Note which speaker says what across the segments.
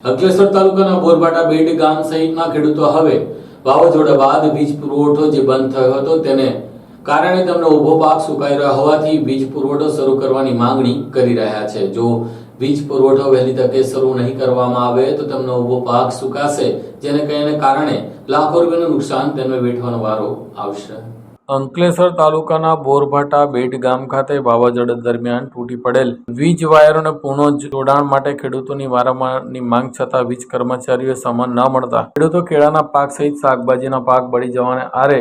Speaker 1: અંકલેશ્વર તાલુકાના બોરબાટા બેડ ગામ સહિતના ખેડૂતો હવે વાવાઝોડા બાદ વીજ પુરવઠો જે બંધ થયો હતો તેને કારણે તેમનો ઊભો પાક સુકાઈ રહ્યો હોવાથી વીજ પુરવઠો શરૂ કરવાની માંગણી કરી રહ્યા છે. જો વીજ પુરવઠો વહેલી તકે શરૂ નહીં કરવામાં આવે તો તેમનો ઊભો પાક સુકાશે, જેને કહીને કારણે લાખો રૂપિયાનું નુકસાન તેમને વેઠવાનો વારો આવશે. અંકલેશ્વર તાલુકાના બોરભાટા બેટ ગામ ખાતે વાવાઝોડા દરમિયાન તૂટી પડેલ વીજ વાયરોને પુનઃ જોડાણ માટે ખેડૂતોની વારંવારની માંગ છતાં વીજ કર્મચારીઓ સમાન ન મળતા ખેડૂતો કેળાના પાક સહિત શાકભાજીના પાક બળી જવાને આરે.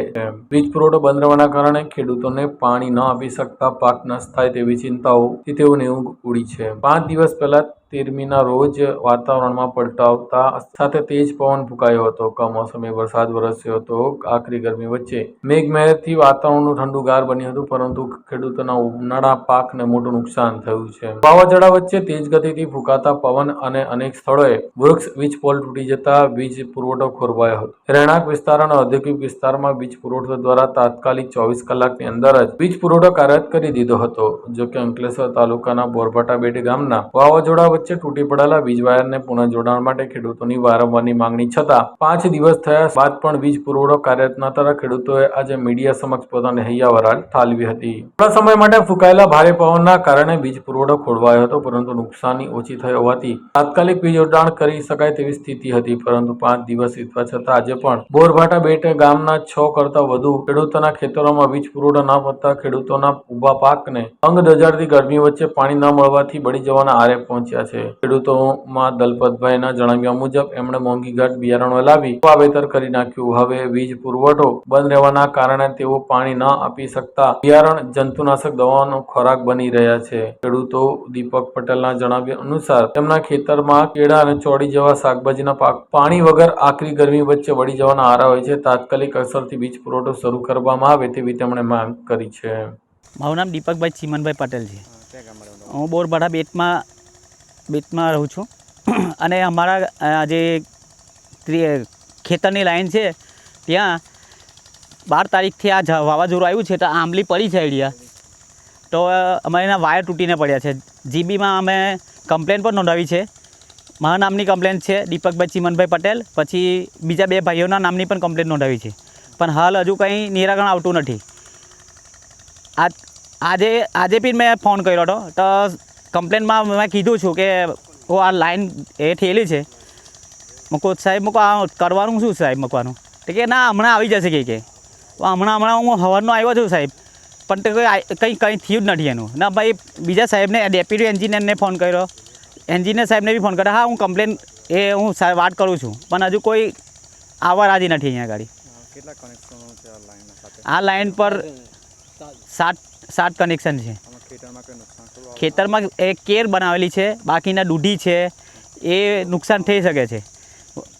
Speaker 1: વીજ પુરવઠો બંધ રહેવાના કારણે ખેડૂતોને પાણી ન આપી શકતા પાક નષ્ટ થાય તેવી ચિંતાઓથી તેઓની ઊંઘ ઉડી છે પાંચ દિવસ પહેલા તેરમીના રોજ વાતાવરણમાં પલટાવતા સાથે તેજ પવન ફૂંકાયો હતો. કમોસમી વરસાદ વરસ્યો હતો. આકરી ગરમી વચ્ચે મેઘમહેરથી વાતાવરણનું ઠંડુગાર બન્યું હતું, પરંતુ ખેડૂતોના ઉનાળા પાકને મોટું નુકસાન થયું છે. વાવાઝોડા વચ્ચે તેજ ગતિથી ફૂંકાતા પવન અને અનેક સ્થળોએ વૃક્ષ વીજ પોલ તૂટી જતા વીજ પુરવઠો ખોરવાયો હતો. રહેણાંક વિસ્તાર અને ઔદ્યોગિક વિસ્તારમાં વીજ પુરવઠો દ્વારા તાત્કાલિક ચોવીસ કલાકની અંદર જ વીજ પુરવઠો કાર્યરત કરી દીધો હતો. જોકે અંકલેશ્વર તાલુકાના બોરભાટા બેટ ગામના વાવાઝોડા વચ્ચે તૂટી પડેલા વીજ વાયરને પુનઃ જોડાણ માટે ખેડૂતોની વારંવારની માંગણી છતાં પાંચ દિવસ થયા બાદ પણ વીજ પુરવઠો કાર્યરત ન થતા ખેડૂતોએ આજે મીડિયા સમક્ષ પોતાની હૈયાવરાલ ઠાલવી હતી. થોડા સમય માટે ફૂંકાયેલા ભારે પવનના કારણે વીજ પુરવઠો ખોરવાયો હતો, પરંતુ નુકસાની ઓછી થઈ હોવાથી તાત્કાલિક વીજ જોડાણ કરી શકાય તેવી સ્થિતિ હતી, પરંતુ પાંચ દિવસ વીતવા છતાં આજે પણ બોરભાટા બેટ ગામના છ કરતા વધુ ખેડૂતોના ખેતરોમાં વીજ પુરવઠો ન પડતા ખેડૂતોના ઊભા પાકને અંગ દજાડતી ગરમી વચ્ચે પાણી ન મળવાથી બળી જવાના આરે પહોંચ્યા છે. ખેડૂતોમાં દલપતભાઈના જણાવ્યા મુજબ, એમણે મોંઘીઘાટ બિયારણો લાવી, વાવેતર કરી નાખ્યું. હવે વીજ પુરવઠો બંધ રહેવાના કારણે તેઓ પાણી ન આપી શકતા બિયારણ જંતુનાશક દવાનો ખોરાક બની રહ્યા છે. ખેડૂતો દીપક પટેલના જણાવ્યા અનુસાર, તેમના ખેતરમાં કેળા અને ચોડી જેવા શાકભાજીના પાક પાણી વગર આકરી ગરમી વચ્ચે વળી જવાના આરા હોય છે. તાત્કાલિક અસરથી વીજ પુરવઠો શરૂ કરવામાં આવે તેવી તેમણે માંગ કરી છે.
Speaker 2: મારું નામ દીપકભાઈ ચીમનભાઈ પટેલ છે. હું બોરભાડા બેટમાં બેટમાં રહું છું. અને અમારા જે ખેતરની લાઈન છે, ત્યાં બાર તારીખથી આ વાવાઝોડું આવ્યું છે તો આંબલી પડી છે આઈડિયા તો અમારે એના વાયર તૂટીને પડ્યા છે. જીબીમાં અમે કમ્પ્લેન પણ નોંધાવી છે. મારા નામની કમ્પ્લેન છે, દીપકભાઈ ચીમનભાઈ પટેલ. પછી બીજા બે ભાઈઓના નામની પણ કમ્પ્લેન નોંધાવી છે. પણ હાલ હજુ કંઈ નિરાકરણ આવતું નથી. આ, આજે આજે બી મેં ફોન કર્યો હતો. તો કમ્પ્લેનમાં મેં કીધું છું કે ઓ આ લાઈન એ થયેલી છે. મૂકો સાહેબ મૂકો આ કરવાનું શું સાહેબ મૂકવાનું? તો કે ના હમણાં આવી જશે કે કે. હમણાં હમણાં હું હવનનો આવ્યો છું સાહેબ પણ તે કોઈ કંઈ કંઈ થયું જ નથી એનું. ના ભાઈ બીજા સાહેબને ડેપ્યુટી એન્જિનિયરને ફોન કર્યો. એન્જિનિયર સાહેબને બી ફોન કર્યો. હા હું કમ્પ્લેન એ હું સાહેબ વાત કરું છું પણ હજુ કોઈ આવવા રાજી નથી અહીંયા ગાડી.
Speaker 3: આ લાઇન
Speaker 2: આ લાઈન પર સાત સાત કનેક્શન છે.
Speaker 3: ખેતરમાં
Speaker 2: એ કેર બનાવેલી છે બાકીના દૂધી છે એ નુકસાન થઈ શકે છે.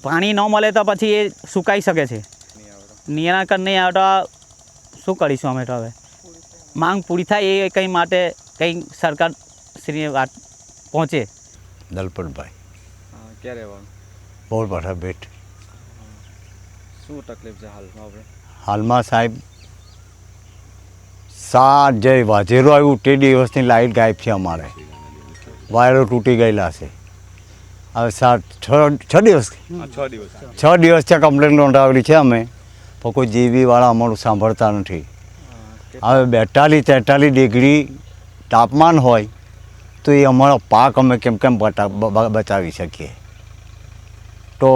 Speaker 2: પાણી ન મળે તો પછી એ સુકાઈ શકે છે.
Speaker 3: નિરાકર
Speaker 2: નિરાકરણ નહીં આવે તો શું કરીશું અમે તો હવે? માંગ પૂરી થાય એ કંઈ માટે કંઈ સરકાર શ્રી વાત પહોંચે.
Speaker 4: દલપતભાઈ.
Speaker 3: ક્યારે ક્યાં રહેવાનું
Speaker 4: બોરપાઠા બેટ
Speaker 3: શું તકલીફ છે હાલમાં આપણે
Speaker 4: હાલમાં સાહેબ સાત જે વાજેરો આવ્યું તે દિવસની લાઇટ ગાયબ છે અમારે. વાયરો તૂટી ગયેલા છે. હવે સાત છ છ દિવસ.
Speaker 3: છ દિવસ.
Speaker 4: ત્યાં કમ્પ્લેન નોંધાવેલી છે અમે. પણ કોઈ જીબીવાળા અમારું સાંભળતા નથી. હવે બેતાલીસ તેતાલીસ ડિગ્રી તાપમાન હોય તો એ અમારો પાક અમે કેમ કેમ બચાવી શકીએ. તો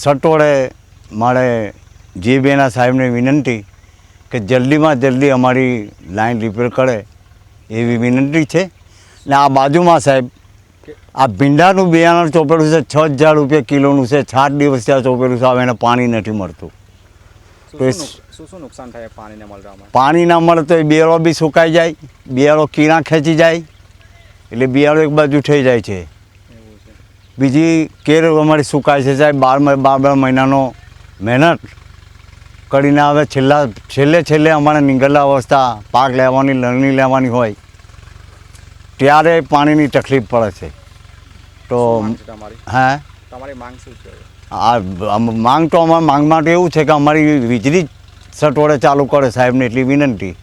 Speaker 4: સટોળે મારે જીબીના સાહેબને વિનંતી કે જલ્દીમાં જલ્દી અમારી લાઈન રિપેર કરે એવી વિનંતી છે. ને આ બાજુમાં સાહેબ આ ભીંડાનું બિયારણ ચોપેલું છે છ હજાર રૂપિયા કિલોનું છે સાત દિવસ ત્યાં ચોપેલું છે હવે એને પાણી નથી મળતું. તો એ
Speaker 3: શું શું નુકસાન થાય પાણીને મળવામાં?
Speaker 4: પાણી ના મળે તો એ બિયાળો બી સુકાઈ જાય બિયાળો કીડા ખેંચી જાય એટલે બિયાળો એક બાજુ થઈ જાય છે. બીજી કેર અમારી સુકાય છે સાહેબ બાર બાર બાર મહિનાનો મહેનત. કરીને હવે છેલ્લા છેલ્લે છેલ્લે અમારે નીંગલા અવસ્થા પાક લેવાની લણણી લેવાની હોય ત્યારે પાણીની તકલીફ પડે છે. તો હે?
Speaker 3: તમારી માંગ શું છે
Speaker 4: આ માંગ તો અમારી માંગ માટે એવું છે કે અમારી વીજળી સટોળે ચાલુ કરે સાહેબને એટલી વિનંતી.